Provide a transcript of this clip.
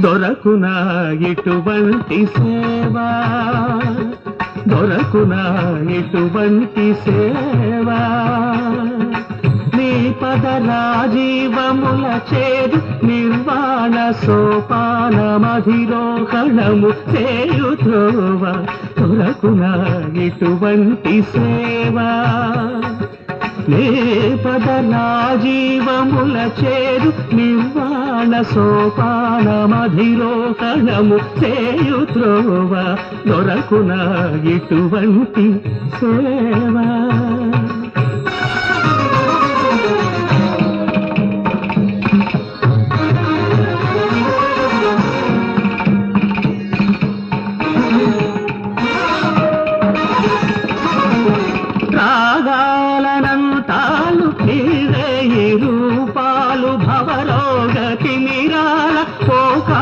దొరకునా ఇటువంటి సేవా. దొరకునా ఇటువంటి సేవా. నీ పద రాజీవముల చేరు నిర్వాణ సోపానమధిరోహణము చేయు దొరకునా ఇటువంటి సేవా. జీవముల చేరు నిర్వాణ సోపానమధిరోహణము చేయు త్రోవ దొరకున ఇటువంటి సేవ. రాగాలన వేయి రూపాలు భవరోగ తిమిరాల పోకా